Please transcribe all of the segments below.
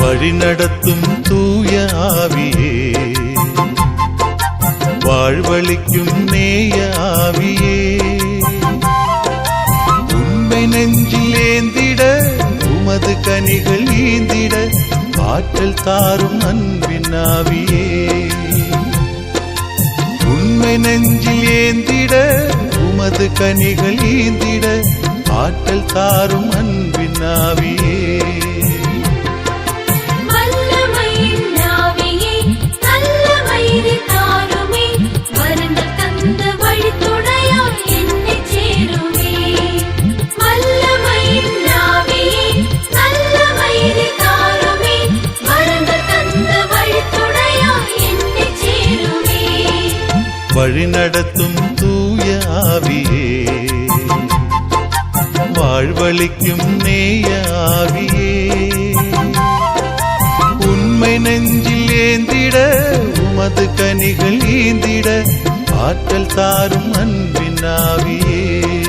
വഴി നടത്തും തൂയ ആവിയേ. வாழ்வழிக்கும் நேய ஆவியே. உண்மை நெஞ்சில் ஏந்திட உமது கனிகள் ஏந்திட ஆற்றல் தாரும் அன்பின் ஆவியே. உண்மை நெஞ்சில் ஏந்திட உமது கனிகள் ஏந்திட ஆற்றல் தாரும் அன்பின் ஆவியே. வழிநடத்தும் தூய ஆவியே. வாழ்வழிக்கும் நேய ஆவியே. உண்மை நெஞ்சில் ஏந்திட உமது கனிகள் ஏந்திட ஆற்றல் தாரும் அன்பின் ஆவியே.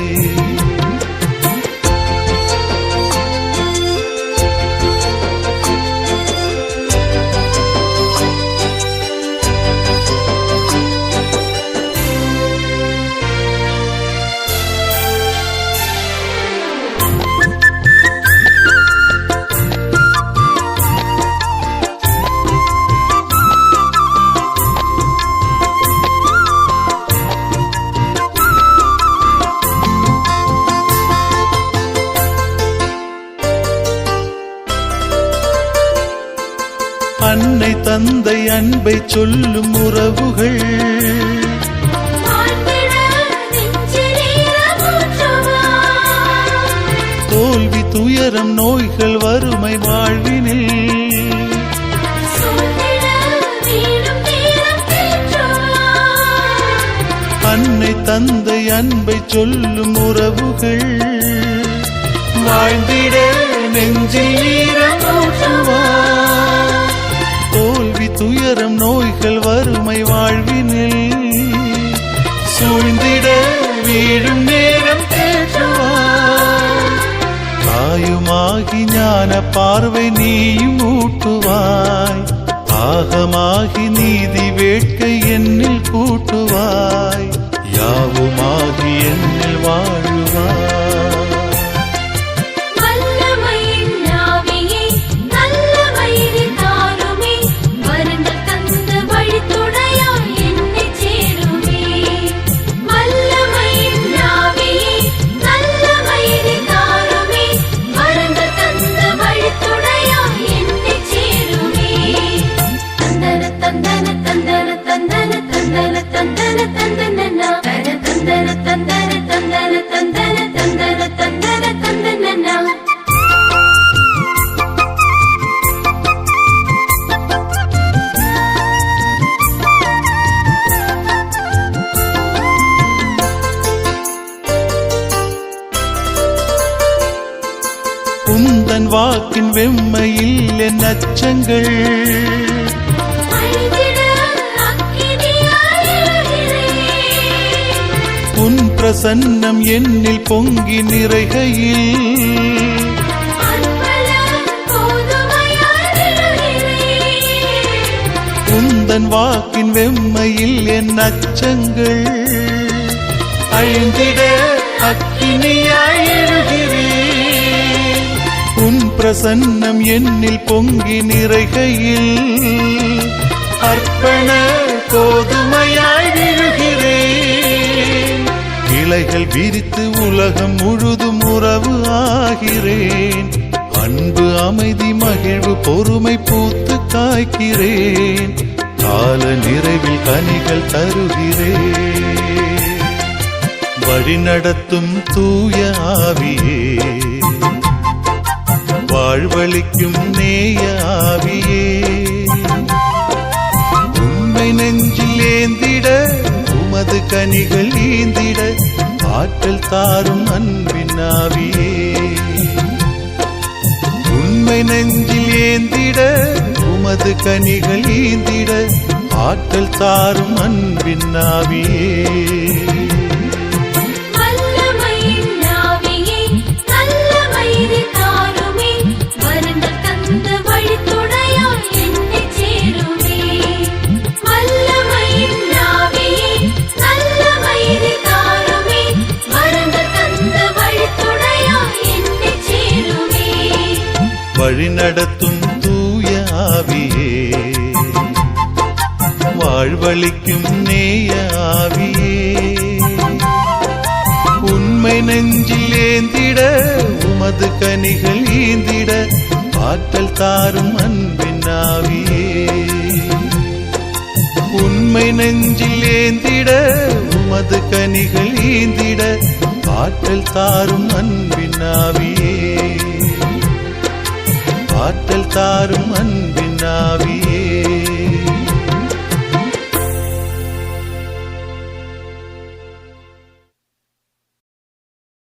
அன்னை தந்தை அன்பை சொல்லும் உறவுகள். தோல்வி துயரம் நோய்கள் வறுமை வாழ்வினில். அன்னை தந்தை அன்பை சொல்லும் உறவுகள். வாழ்ந்திட நெஞ்சில் ஈரம் ஊற்றுவார். தோல்வி துயரம் நோய்கள் வறுமை வாழ்வினில். சூழ்ந்திட வீழும் நேரம் தேற்றுவார் தாயுமாகி ஞான பார்வை நீயும் ஊட்டுவாய். ஆகமாகி நீதி வேட்கை என்னில் கூட்டுவாய். யாவுமாகி என்னில் வாழ் வாக்கின் வெம்மையில் என் அச்சங்கள் உன் பிரசன்னம் என்னில் பொங்கி நிறைகையில். உந்தன் வாக்கின் வெம்மையில் என் அச்சங்கள் அழிந்திட அக்கினியாய் எழுகிறேன் பிரசன்னம் என்னில் பொங்கி நிறைகையில் அர்ப்பண கோதுமையாய் விழுகிறேன். இலைகள் விரித்து உலகம் முழுதும் உறவு ஆகிறேன். அன்பு அமைதி மகிழ்வு பொறுமை பூத்து காய்க்கிறேன். கால நிறைவில் கனிகள் தருகிறேன். வழிநடத்தும் தூய ஆவியே. வாழ்வழிக்கும் நேய ஆவியே. உண்மை நெஞ்சில் ஏந்திட உமது கனிகள் ஏந்திட ஆற்றல் தாரும் அன்பின் ஆவியே. உண்மை நெஞ்சில் ஏந்திட உமது கனிகள் ஏந்திட ஆற்றல் தாரும் அன்பின் ஆவியே. வழிநடத்தும் தூய ஆவியே. வாழ்வழிக்கும் நேய ஆவியே. உண்மை நெஞ்சில் ஏந்திட உமது கனிகள் ஏந்திட ஆற்றல் தாரும் அன்பின் ஆவியே. உண்மை நெஞ்சில் ஏந்திட உமது கனிகள் ஏந்திட ஆற்றல் தாரும் அன்பின் ஆவியே. ஆற்றல் தாரும் அன்பின் ஆவியே.